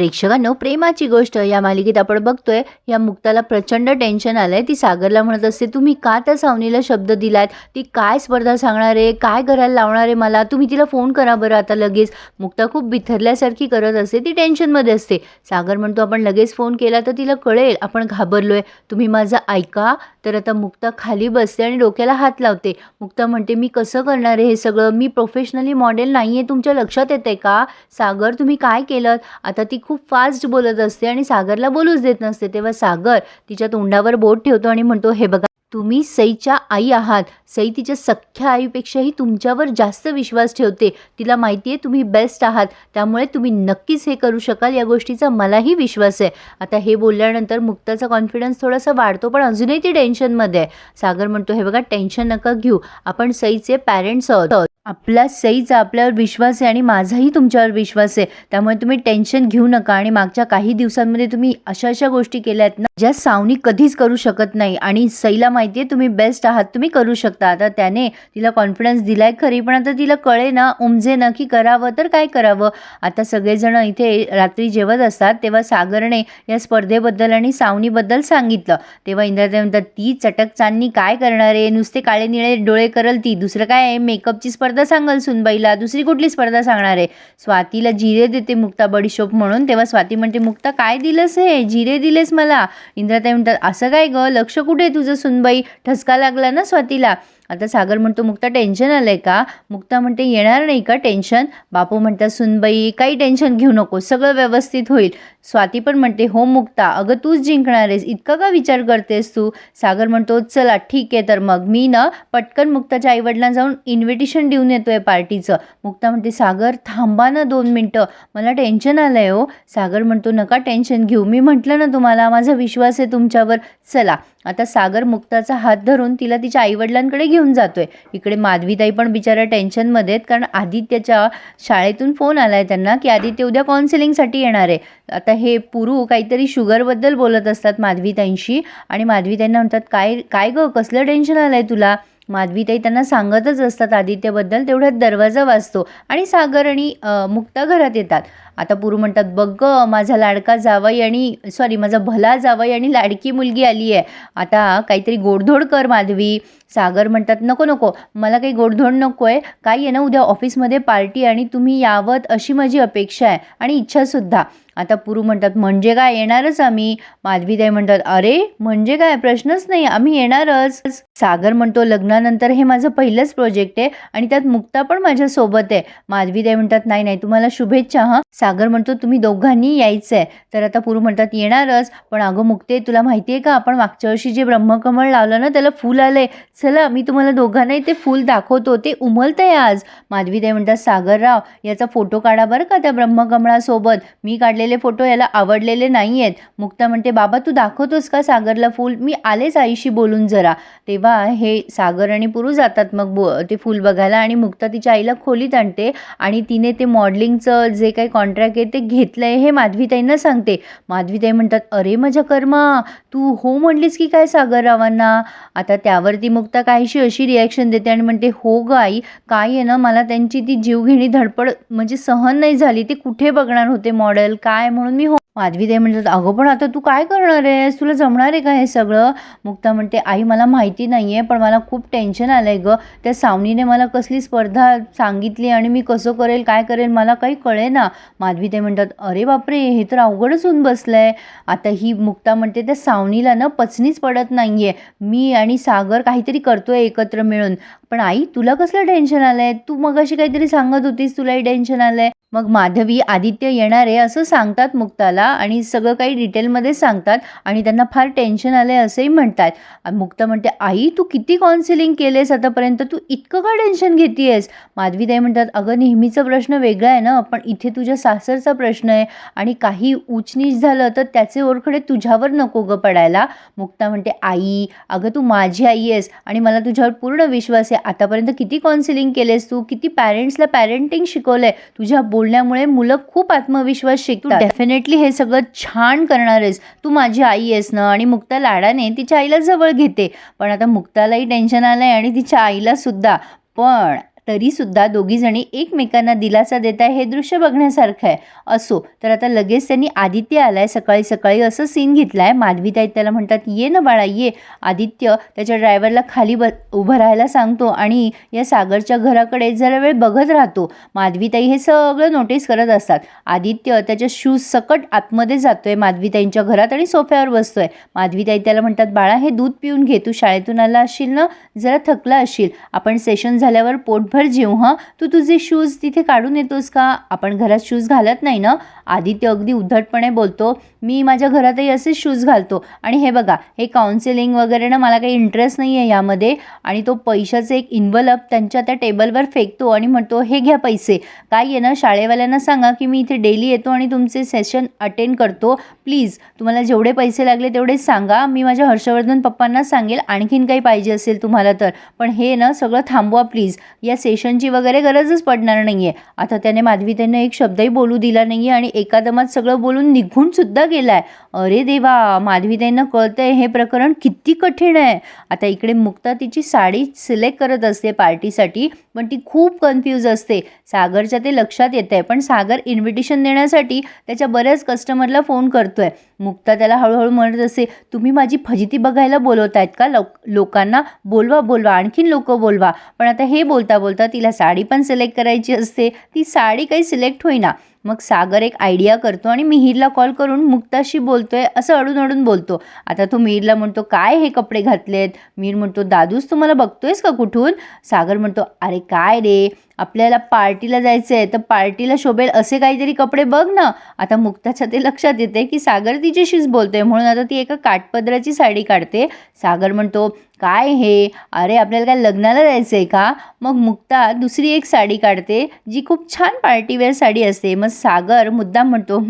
प्रेक्षकांनो प्रेमाची गोष्ट या मालिकेत आपण बघतोय. या मुक्ताला प्रचंड टेन्शन आलंय. ती सागरला म्हणत असते तुम्ही का त्या सावनीला शब्द दिलात ती काय स्पर्धा सांगणार आहे? काय करायला लावणार आहे मला? तुम्ही तिला फोन करा बरं आता लगेच. मुक्ता खूप बिथरल्यासारखी करत असते. ती टेन्शनमध्ये असते. सागर म्हणतो आपण लगेच फोन केला तर तिला कळेल. आपण घाबरलोय. तुम्ही माझं ऐका. तर आता मुक्ता खाली बसते आणि डोक्याला हात लावते. मुक्ता म्हणते मी कसं करणार आहे हे सगळं? मी प्रोफेशनली मॉडेल नाही आहे तुमच्या लक्षात येते का? सागर तुम्ही काय केलं? आता ती खूप फास्ट बोलत असते आणि सागरला बोलूच देत नसते. तेव्हा सागर तिच्या तोंडावर बोट ठेवतो आणि म्हणतो हे बघा तुम्ही सईच्या आई आहात. सई तिच्या सख्ख्या आईपेक्षाही तुमच्यावर जास्त विश्वास ठेवते. तिला माहिती आहे तुम्ही बेस्ट आहात. त्यामुळे तुम्ही नक्कीच हे करू शकाल या गोष्टीचा मलाही विश्वास आहे. आता हे बोलल्यानंतर मुक्ताचा कॉन्फिडन्स थोडासा वाढतो पण अजूनही ती टेन्शनमध्ये आहे. सागर म्हणतो हे बघा टेन्शन नका घेऊ. आपण सईचे पॅरेंट्स आहोत. आपला सईचा आपल्यावर विश्वास आहे आणि माझाही तुमच्यावर विश्वास आहे. त्यामुळे तुम्ही टेन्शन घेऊ नका आणि मागच्या काही दिवसांमध्ये तुम्ही अशा अशा गोष्टी केल्या आहेत ना? ज्या सावनी कधीच करू शकत नाही आणि सईला माहिती आहे तुम्ही बेस्ट आहात तुम्ही करू शकता. आता त्याने तिला कॉन्फिडन्स दिलाय खरी पण आता तिला कळे ना उमजे ना की करावं तर काय करावं? आता सगळेजण इथे रात्री जेवत असतात तेव्हा सागरने या स्पर्धेबद्दल आणि सावनीबद्दल सांगितलं. तेव्हा इंद्रादेव म्हणतात ती चटक चांदणी काय करणार आहे? नुसते काळे निळे डोळे करल ती. दुसरं काय आहे? मेकअपची स्पर्धा सांगाल सुनबाईला. दुसरी कुठली स्पर्धा सांगणार आहे? स्वातीला जिरे देते मुक्ता बडीशोप म्हणून. तेव्हा स्वाती म्हणते मुक्ता काय दिलंस हे? जिरे दिलेस मला. इंद्राताई म्हणतात असं काय ग? लक्ष कुठे आहे तुझं सुनबाई? ठसका लागला ना स्वातीला. आता सागर म्हणतो मुक्ता टेन्शन आलं आहे का? मुक्ता म्हणते येणार नाही का टेन्शन बापू म्हणतात सुनबाई काही टेन्शन घेऊ नको सगळं व्यवस्थित होईल. स्वाती पण म्हणते हो मुक्ता अगं तूच जिंकणार आहेस इतका का विचार करतेस तू? सागर म्हणतो चला ठीक आहे तर मग मी ना पटकन मुक्ताच्या आईवडिलांना जाऊन इन्व्हिटेशन देऊन येतो आहे पार्टीचं मुक्ता म्हणते सागर थांबा ना दोन मिनटं मला टेन्शन आलं आहे हो. सागर म्हणतो नका टेन्शन घेऊ मी म्हटलं ना तुम्हाला माझा विश्वास आहे तुमच्यावर. चला आता सागर मुक्ताचा हात धरून तिला तिच्या आईवडिलांकडे घेऊन जातोय. इकडे माधवीताई पण बिचारा टेन्शनमध्ये आहेत कारण आदित्यच्या शाळेतून फोन आला आहे त्यांना की आदित्य उद्या काउन्सिलिंगसाठी येणार आहे. आता हे पुरू काहीतरी शुगरबद्दल बोलत असतात माधवीताईंशी आणि माधवीताईंना म्हणतात काय काय गं कसलं टेन्शन आलं आहे तुला? माधवीताई त्यांना सांगतच असतात आदित्यबद्दल तेवढ्यात दरवाजा वाजतो आणि सागर आणि मुक्ता घरात येतात. आता पूर्व म्हणतात बघ गं, माझा लाडका जावई आणि सॉरी माझा भला जावई आणि लाडकी मुलगी आली आहे. आता काहीतरी गोडधोड कर माधवी. सागर म्हणतात नको नको मला काही गोडधोड नको आहे काय आहे ना उद्या ऑफिसमध्ये पार्टी आणि तुम्ही यावत अशी माझी अपेक्षा आहे आणि इच्छासुद्धा आता पुरू म्हणतात म्हणजे काय येणारच आम्ही? माधवीताई म्हणतात अरे म्हणजे काय? प्रश्नच नाही आम्ही येणारच. सागर म्हणतो लग्नानंतर हे माझं पहिलंच प्रोजेक्ट आहे आणि त्यात मुक्ता पण माझ्यासोबत आहे. माधवीताई म्हणतात नाही नाही तुम्हाला शुभेच्छा हां. सागर म्हणतो तुम्ही दोघांनी यायचं आहे तर आता पुरू म्हणतात येणारच पण अगं मुक्ते तुला माहिती आहे का आपण मागच्या वर्षी जे ब्रह्मकमळ लावलं ना त्याला फूल आलंय. चला मी तुम्हाला दोघांनाही ते फूल दाखवतो ते उमलतंय आज. माधवीताई म्हणतात सागरराव याचा फोटो काढा बरं का त्या ब्रह्मकमळासोबत? मी काढलेलं फोटो याला आवडलेले नाही आहेत मुक्ता म्हणते बाबा तू दाखवतोस का सागरला फूल? मी आलेच आईशी बोलून जरा. तेव्हा हे सागर आणि पुरू जातात मग बो ते फूल बघायला आणि मुक्ता तिच्या आईला खोलीत आणते आणि तिने ते मॉडलिंगचं जे काही कॉन्ट्रॅक्ट आहे ते घेतलं आहे हे माधवीताईंना सांगते. माधवीताई म्हणतात अरे माझ्या कर्मा तू हो म्हणलीस की काय सागररावांना आता त्यावरती मुक्ता काहीशी अशी रिॲक्शन देते आणि म्हणते हो ग आई काय आहे ना मला त्यांची ती जीवघेणी धडपड म्हणजे सहन नाही झाली. ते कुठे बघणार होते मॉडेल काय काय म्हणून मी हो माधवी ते म्हणतात अगं पण आता तू काय करणार आहेस? तुला जमणार आहे का हे सगळं? मुक्ता म्हणते आई मला माहिती नाही आहे पण मला खूप टेन्शन आलं आहे गं. त्या सावनीने मला कसली स्पर्धा सांगितली आणि मी कसं करेल काय करेल मला काही कळे ना माधवी ते म्हणतात अरे बापरे हे तर अवघडच होऊन बसलं आहे आता ही मुक्ता म्हणते त्या सावनीला ना पचनीच पडत नाही आहे मी आणि सागर काहीतरी करतोय एकत्र मिळून. पण आई तुला कसलं टेन्शन आलं आहे तू मगाशी काहीतरी सांगत होतीस तुलाही टेन्शन आलं आहे मग माधवी आदित्य येणार आहे असं सांगतात मुक्ताला आणि सगळं काही डिटेलमध्ये सांगतात आणि त्यांना फार टेन्शन आलं आहे असंही म्हणतात. मुक्ता म्हणते आई तू किती काउन्सिलिंग केलेस आतापर्यंत? तू इतकं का टेन्शन घेतेयस? माधवीताई म्हणतात अगं नेहमीचा प्रश्न वेगळा आहे ना पण इथे तुझ्या सासरचा प्रश्न आहे आणि काही ऊचनीच झालं तर त्याचे ओरखडे तुझ्यावर नको गं पडायला. मुक्ता म्हणते आई अगं तू माझी आई आहेस आणि मला तुझ्यावर पूर्ण विश्वास आहे. आतापर्यंत किती काउन्सिलिंग केलेस तू? किती पॅरेंट्सला पॅरेंटिंग शिकवलं आहे तुझ्या बोलण्यामुळे मुलं खूप आत्मविश्वास शिकतात. डेफिनेटली हे सगळं छान करणार आहेस तू माझी आई आहेस ना आणि मुक्ता लाडाने तिच्या आईला जवळ घेते. पण आता मुक्तालाही टेन्शन आलं आहे आणि तिच्या आईला सुद्धा. पण तरीसुद्धा दोघीजणी एकमेकांना दिलासा देत आहे हे दृश्य बघण्यासारखं आहे. असो तर आता लगेच त्यांनी आदित्य आलाय सकाळी सकाळी असं सीन घेतला आहे माधवीताई त्याला म्हणतात ये ना बाळा ये. आदित्य त्याच्या ड्रायव्हरला खाली ब उभं राहायला सांगतो आणि या सागरच्या घराकडे जरा वेळ बघत राहतो. माधवीताई हे सगळं नोटीस करत असतात. आदित्य त्याच्या शूज सकट आतमध्ये जातोय. माधवीताईंच्या घरात आणि सोफ्यावर बसतोय. माधवीताई त्याला म्हणतात बाळा हे दूध पिऊन घे. तू शाळेतून आला असशील ना? जरा थकला असशील. आपण सेशन झाल्यावर पोटभर जेऊ हं? तू तुझे शूज तिथे काढून येतोस का? आपण घरात शूज घालत नाही ना? आदित्य अगदी उद्धटपणे बोलतो मी माझ्या घरातही असेच शूज घालतो. आणि हे बघा हे काउन्सिलिंग वगैरे ना मला काही इंटरेस्ट नाही आहे यामध्ये. आणि तो पैशाचे एक इन्व्हलप त्यांच्या त्या टेबलवर फेकतो आणि म्हणतो हे घ्या पैसे. काय आहे ना? शाळेवाल्यांना सांगा की मी इथे डेली येतो आणि तुमचे सेशन अटेंड करतो. प्लीज तुम्हाला जेवढे पैसे लागले तेवढेच सांगा. मी माझ्या हर्षवर्धन पप्पांना सांगेल आणखीन काही पाहिजे असेल तुम्हाला तर. पण हे ना सगळं थांबवा प्लीज या सेशनची वगैरे गरजच पडणार नाही आहे आता त्याने माधवी त्यांना एक शब्दही बोलू दिला नाही आहे आणि एकादमात सगळं बोलून निघूनसुद्धा गेला आहे अरे देवा माधवी त्यांना आहे हे प्रकरण किती कठीण आहे. आता इकडे मुक्ता तिची साडी सिलेक्ट करत असते पार्टीसाठी पण ती खूप कन्फ्यूज असते. सागरच्या ते लक्षात येत आहे पण सागर इन्व्हिटेशन देण्यासाठी त्याच्या बऱ्याच कस्टमरला फोन करतो आहे मुक्ता त्याला हळूहळू म्हणत असे तुम्ही माझी फजिती बघायला बोलवत आहेत का? लोक लोकांना बोलवा बोलवा आणखीन लोक बोलवा. पण आता हे बोलता बोलता तिला साडी पण सिलेक्ट करायची असते. ती साडी काही सिलेक्ट होईना. मग सागर एक आयडिया करतो आणि मिहीरला कॉल करून मुक्ताशी बोलतोय असं अडून अडून बोलतो. आता तो मिहीरला म्हणतो काय हे कपडे घातलेत? मीर म्हणतो दादूच तुम्हाला बघतोयस का कुठून? सागर म्हणतो अरे काय रे? आपल्याला पार्टीला जायचं आहे तर पार्टीला शोभेल असे काहीतरी कपडे बघ ना. आता मुक्ताच्या ते लक्षात येते की सागर तिच्याशीच बोलतोय. म्हणून आता ती एका काठपदराची साडी काढते. सागर म्हणतो काय हे? अरे आपल्याला काय लग्नाला जायचं आहे का? मग मुक्ता दुसरी एक साडी काढते जी खूप छान पार्टीवेअर साडी असते. मग सागर मुद्दाम म्हणतो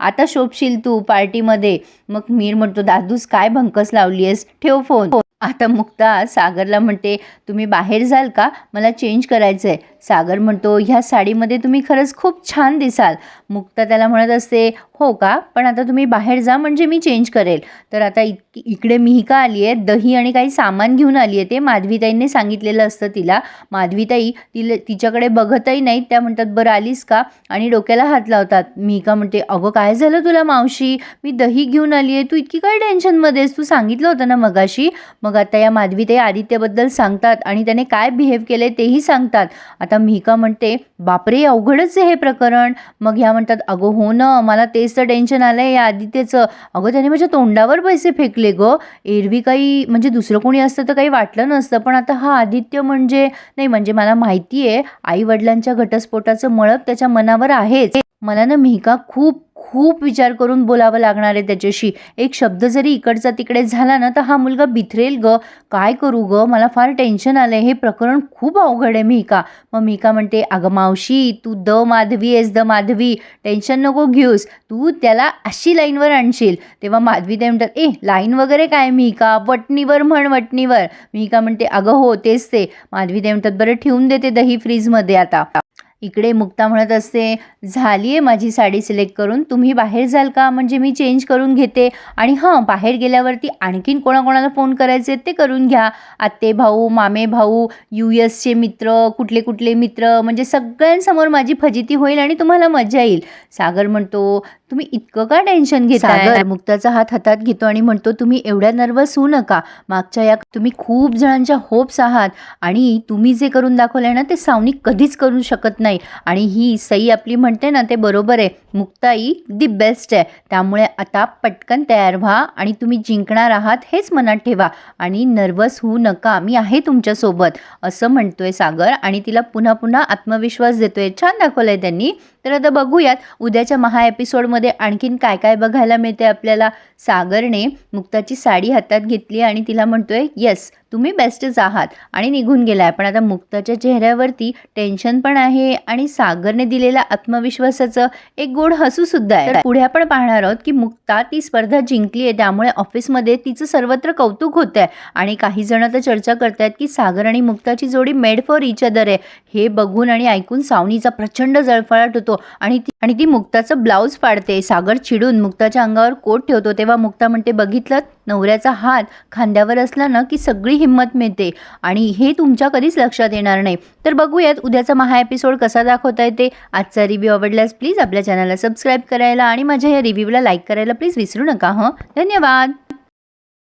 आता शोभशील तू पार्टीमध्ये. मग मीर म्हणतो दादूस काय भंकस लावली आहेस ठेव फोन. आता मुक्ता सागरला म्हणते तुम्ही बाहेर जाल का? मला चेंज करायचं आहे सागर म्हणतो ह्या साडीमध्ये तुम्ही खरंच खूप छान दिसाल. मुक्ता त्याला म्हणत असते हो का? पण आता तुम्ही बाहेर जा म्हणजे मी चेंज करेल. तर आता इक इकडे मिहिका आली आहे दही आणि काही सामान घेऊन आली आहे ते माधवीताईंनी सांगितलेलं असतं तिला. माधवीताई तिला तिच्याकडे बघतही नाहीत त्या म्हणतात बरं आलीस का? आणि डोक्याला हात लावतात. मिहिका म्हणते अगं काय झालं तुला मावशी? मी दही घेऊन आली आहे तू इतकी काय टेन्शनमध्ये आहेस तू सांगितलं होतं ना मगाशी? मग आता या माधवीताई आदित्यबद्दल सांगतात आणि त्याने काय बिहेव केले तेही सांगतात. आता आता मिहिका म्हणते बापरे अवघडच आहे हे प्रकरण. मग ह्या म्हणतात अगं हो ना मला तेच तर टेन्शन आलं आहे या आदित्यचं अगं त्याने माझ्या तोंडावर पैसे फेकले गं. एरवी काही म्हणजे दुसरं कोणी असतं तर काही वाटलं नसतं पण आता हा आदित्य म्हणजे नाही म्हणजे मला माहिती आहे आई वडिलांच्या घटस्फोटाचं मळप त्याच्या मनावर आहेच. मला ना मिहिका खूप खूप विचार करून बोलावं लागणार आहे त्याच्याशी. एक शब्द जरी इकडचा तिकडे झाला ना तर हा मुलगा बिथरेल ग. काय करू ग? मला फार टेन्शन आलं आहे हे प्रकरण खूप अवघड आहे मिहिका. मग मिहिका म्हणते अगं मावशी तू द माधवी आहेस द माधवी. टेन्शन नको घेऊस. तू त्याला अशी लाईनवर आणशील. तेव्हा माधवी ते म्हणतात ए लाईन वगैरे काय मिहिका? वटणीवर म्हण वटणीवर. मिहिका म्हणते अगं हो तेच ते. माधवी ते म्हणतात बरं ठेवून देते दही फ्रीजमध्ये आता. इकडे मुक्ता म्हणत असते झाली आहे माझी साडी सिलेक्ट करून तुम्ही बाहेर जाल का? म्हणजे मी चेंज करून घेते. आणि हां बाहेर गेल्यावरती आणखीन कोणाकोणाला फोन करायचे ते करून घ्या. आत्ते भाऊ मामे भाऊ यू एसचे मित्र कुठले कुठले मित्र म्हणजे सगळ्यांसमोर माझी फजिती होईल आणि तुम्हाला मजा येईल. सागर म्हणतो तुम्ही इतकं का टेन्शन घेता सागर मुक्ताचा हात हातात घेतो आणि म्हणतो तुम्ही एवढ्या नर्वस होऊ नका. मागच्या या तुम्ही खूप जणांच्या होप्स आहात आणि तुम्ही जे करून दाखवलंय ना ते सावनी कधीच करू शकत नाही. आणि ही सई आपली म्हणते ना ते बरोबर आहे. मुक्ताई दी बेस्ट आहे. त्यामुळे आता पटकन तयार व्हा आणि तुम्ही जिंकणार आहात हेच मनात ठेवा आणि नर्वस होऊ नका. मी आहे तुमच्यासोबत असं म्हणतोय सागर आणि तिला पुन्हा पुन्हा आत्मविश्वास देतोय. छान दाखवलंय त्यांनी. तर आता बघूयात उद्याच्या महा एपिसोडमध्ये आणखीन काय काय बघायला मिळते आपल्याला. सागरने मुक्ताची साडी हातात घेतली आणि तिला म्हणतोय येस तुम्ही बेस्टच आहात आणि निघून गेलाय. पण आता मुक्ताच्या चेहऱ्यावरती टेन्शन पण आहे आणि सागरने दिलेल्या आत्मविश्वासाचं एक गोड हसू सुद्धा आहे. पुढे आपण पाहणार आहोत की मुक्ता ती स्पर्धा जिंकली आहे त्यामुळे ऑफिसमध्ये तिचं सर्वत्र कौतुक होत आहे आणि काही जण तर चर्चा करतायत की सागर आणि मुक्ताची जोडी मेड फॉर इच अदर आहे. हे बघून आणि ऐकून सावनीचा प्रचंड जळफळाट होतो आणि ती आणि ती मुक्ताचं ब्लाऊज फाडते. सागर चिडून मुक्ताच्या अंगावर कोट ठेवतो. तेव्हा मुक्ता म्हणते बघितलं नवऱ्याचा हात खांद्यावर असला ना की सगळी हिंमत मिळते. आणि हे तुमच्या कधीच लक्षात येणार नाही. तर बघूयात उद्याचा महा एपिसोड कसा दाखवता येते. आजचा रिव्ह्यू आवडल्यास प्लीज आपल्या चॅनलला सबस्क्राईब करायला आणि माझ्या या रिव्ह्यूला लाईक करायला प्लीज विसरू नका हं? धन्यवाद!